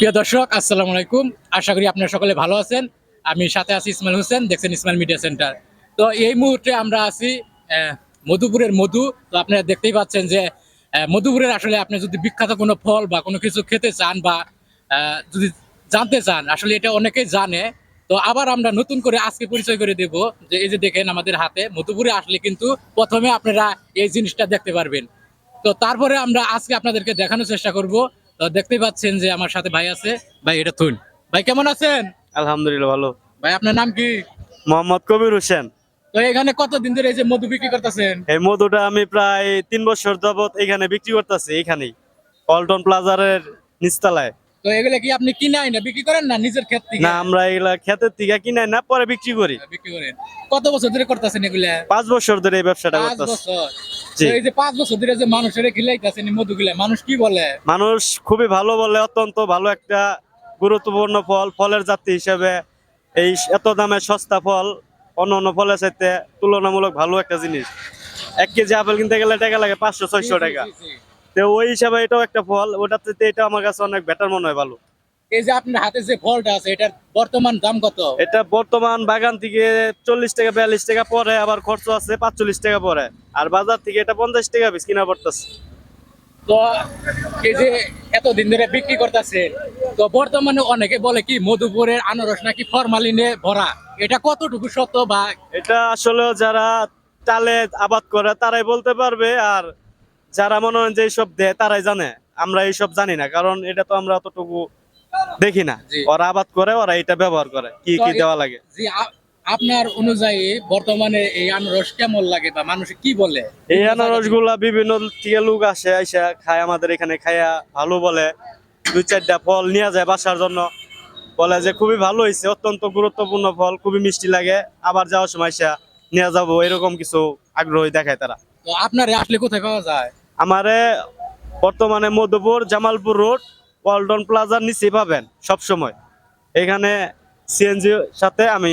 প্রিয় দর্শক, আসসালামু আলাইকুম। আশা করি আপনারা সকলে ভালো আছেন। আমি সাথে আছি ইসমাইল হোসেন, দেখছেন ইসমাইল মিডিয়া সেন্টার। তো এই মুহূর্তে আমরা আছি মধুপুরের মধু। তো আপনারা দেখতেই পাচ্ছেন যে মধুপুরের আসলে আপনি যদি বিখ্যাত কোনো ফল বা কোনো কিছু খেতে চান বা যদি জানতে চান, আসলে এটা অনেকেই জানে। তো আবার আমরা নতুন করে আজকে পরিচয় করে দেব যে, এই যে দেখেন আমাদের হাতে, মধুপুরে আসলে কিন্তু প্রথমে আপনারা এই জিনিসটা দেখতে পারবেন। তো তারপরে আমরা আজকে আপনাদেরকে দেখানোর চেষ্টা করব তো দেখতেই পাচ্ছেন যে আমার সাথে ভাই আছে। ভাই এটা থুন ভাই কেমন আছেন? আলহামদুলিল্লাহ ভালো। ভাই আপনার নাম কি? মোহাম্মদ কবির হোসেন। তো এখানে কতদিন ধরে এই যে মধু বিক্রি করতেছেন? এই মধুটা আমি প্রায় তিন বছর যাবত এখানে বিক্রি করতেছি এখানেই। পল্টন প্লাজারের নিচতলায়। তো এগুলো কি আপনি কিনে আইনা বিক্রি করেন না নিজের ক্ষেত থেকে? না আমরা এগুলা খেতের থেকে কিনে না পরে বিক্রি করি। বিক্রি করেন। কত বছর ধরে করতেছেন এগুলা? পাঁচ বছর ধরে এই ব্যবসাটা পাঁচ করতেছি। বছর। জি। তো এই যে পাঁচ বছর ধরে যে মানুষের খিলাইতেছেন মধুগুলা মানুষ কি বলে? মানুষ খুবই ভালো বলে অত্যন্ত ভালো একটা গুরুত্বপূর্ণ ফল ফলের জাতি হিসেবে এই এত দামে সস্তা ফল অন্য অন্য ফলের সাথে তুলনামূলক ভালো একটা জিনিস। এক কেজি আপেল কিনতে গেলে টাকা লাগে পাঁচশো ছয়শো টাকা। তো ওই হিসাবে এটাও একটা ফল থেকে এটা আমার কাছে অনেক বেটার মনে হয় ভালো। এই যে আপনার হাতে যে ফলটা আছে এটার বর্তমান দাম কত? এটা বর্তমান বাগান থেকে চল্লিশ টাকা বিয়াল্লিশ টাকা পরে আবার খরচ আছে পাঁচচল্লিশ টাকা পরে। আর বাজার থেকে এটা পঞ্চাশ টাকা পিস কিনা পড়তেছে। তো এই যে এতদিন ধরে বিক্রি করতেছেন তো বর্তমানে অনেকে বলে কি মধুপুরের আনারস নাকি ফরমালিনে ভরা? এটা কতটুকু সত্য বা এটা আসলে যারা চালে আবাদ করে তারাই বলতে পারবে। আর যারা মনে হয় যে এইসব দেয় তারাই জানে। আমরা এইসব জানি না কারণ এটা তো আমরা অতটুকু দেখি না। ওরা আবাদ করে ওরা এটা ব্যবহার করে কি কি দেওয়া লাগে? আপনার অনুযায়ী বর্তমানে এই আনারস কেমন লাগে বা মানুষ কি বলে? এই আনারসগুলা বিভিন্ন থেকে লোক আসে আইসা খায় আমাদের এখানে খায়া ভালো বলে। দুই চারটা ফল নিয়ে যায় বাসার জন্য। বলে যে খুবই ভালো হয়েছে অত্যন্ত গুরুত্বপূর্ণ ফল খুবই মিষ্টি লাগে। আবার যাওয়ার সময় আইসা নিয়ে যাব এরকম কিছু আগ্রহী দেখায় তারা। আপনার আসলে কোথায় পাওয়া যায়? আমারে বর্তমানে মধুপুর জামালপুর রোড ওয়ালটন প্লাজার নিচে পাবেন সব সময় এখানে সিএনজি সাথে আমি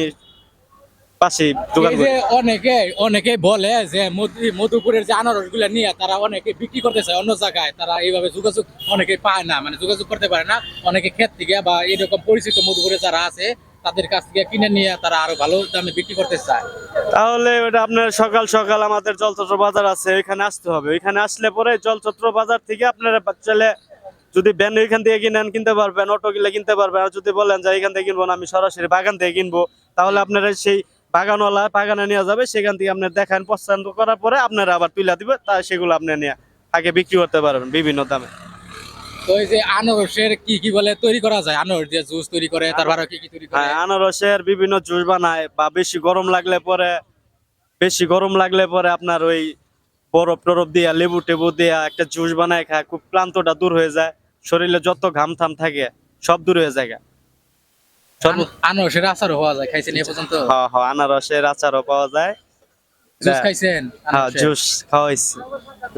পাশে দোকান করি। অনেকে অনেকে বলে যে মধু- মধুপুরের যে আনারসগুলা নিয়ে তারা অনেকে বিক্রি করতে চায় অন্য জায়গায় তারা এইভাবে যোগাযোগ অনেকে পায় না মানে যোগাযোগ করতে পারে না। অনেকে ক্ষেত থেকে বা এরকম পরিচিত মধুপুরে যারা আছে তাদের কাছ থেকে কিনে নিয়ে তারা আরও ভালো দামে বিক্রি করতে চায়। তাহলে ওটা আপনার সকাল সকাল আমাদের জলচত্র বাজার আছে ওইখানে আসতে হবে। ওইখানে আসলে পরে জলচত্র বাজার থেকে আপনারা চলে যদি ব্যান ওইখান থেকে কিনেন, কিনতে পারবেন, অটো গিলে কিনতে পারবেন। আর যদি বলেন যে এখান থেকে কিনবো না, আমি সরাসরি বাগান থেকে কিনবো, তাহলে আপনারা সেই বাগানওয়ালা বাগানে নেওয়া যাবে, সেখান থেকে আপনার দেখান, পছন্দ করার পরে আপনারা আবার তুলে দিবে, তা সেগুলো আপনি নিয়ে আগে বিক্রি করতে পারবেন বিভিন্ন দামে। তো এই যে আনারসের কি কি বলে তৈরি করা যায়? আনারস দিয়ে জুস তৈরি করে তারপর কি কি তৈরি করে? হ্যাঁ আনারসের বিভিন্ন জুস বানায় বা বেশি গরম লাগলে পরে বেশি গরম লাগলে পরে আপনার ওই বরফ টরফ দিয়া লেবু টেবু দিয়া একটা জুস বানায় খায় খুব ক্লান্তটা দূর হয়ে যায়। শরীরে যত ঘাম থাম থাকে সব দূর হয়ে যায় আনারসের আচারও যায় খাইছেন এ পর্যন্ত? হ্যাঁ হ্যাঁ আনারসের আচারও পাওয়া যায়। জুস খাইছেন হ্যাঁ আনারসের? জুস খাওয়াইছি।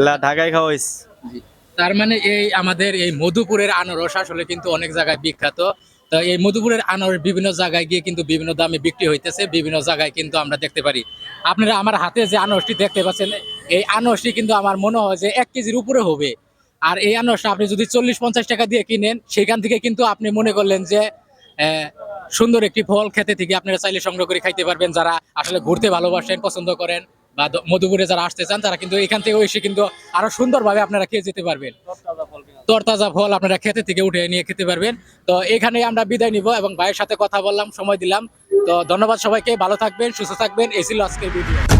লা ঢাকায় খাওয়াইছি। জি। তার মানে এই আমাদের এই মধুপুরের আনারস আসলে কিন্তু অনেক জায়গায় বিখ্যাত। তো এই মধুপুরের আনারস বিভিন্ন জায়গায় গিয়ে কিন্তু বিভিন্ন দামে বিক্রি হইতেছে, বিভিন্ন জায়গায় কিন্তু আমরা দেখতে পারি। আপনারা আমার হাতে যে আনারসটি দেখতে পাচ্ছেন, এই আনারসটি কিন্তু আমার মনে হয় যে এক কেজির উপরে হবে। আর এই আনারসটা আপনি যদি চল্লিশ পঞ্চাশ টাকা দিয়ে কিনেন, সেখান থেকে কিন্তু আপনি মনে করলেন যে সুন্দর একটি ফল খেতে থেকে আপনারা চাইলে সংগ্রহ করে খাইতে পারবেন। যারা আসলে ঘুরতে ভালোবাসেন, পছন্দ করেন বা মধুপুরে যারা আসতে চান তারা কিন্তু এখান থেকে এসে কিন্তু আরও সুন্দরভাবে আপনারা খেয়ে যেতে পারবেন। তরতাজা ফল আপনারা খেতে থেকে উঠে নিয়ে খেতে পারবেন। তো এখানে আমরা বিদায় নিব এবং ভাইয়ের সাথে কথা বললাম সময় দিলাম। তো ধন্যবাদ সবাইকে ভালো থাকবেন সুস্থ থাকবেন। এই ছিল আজকের ভিডিও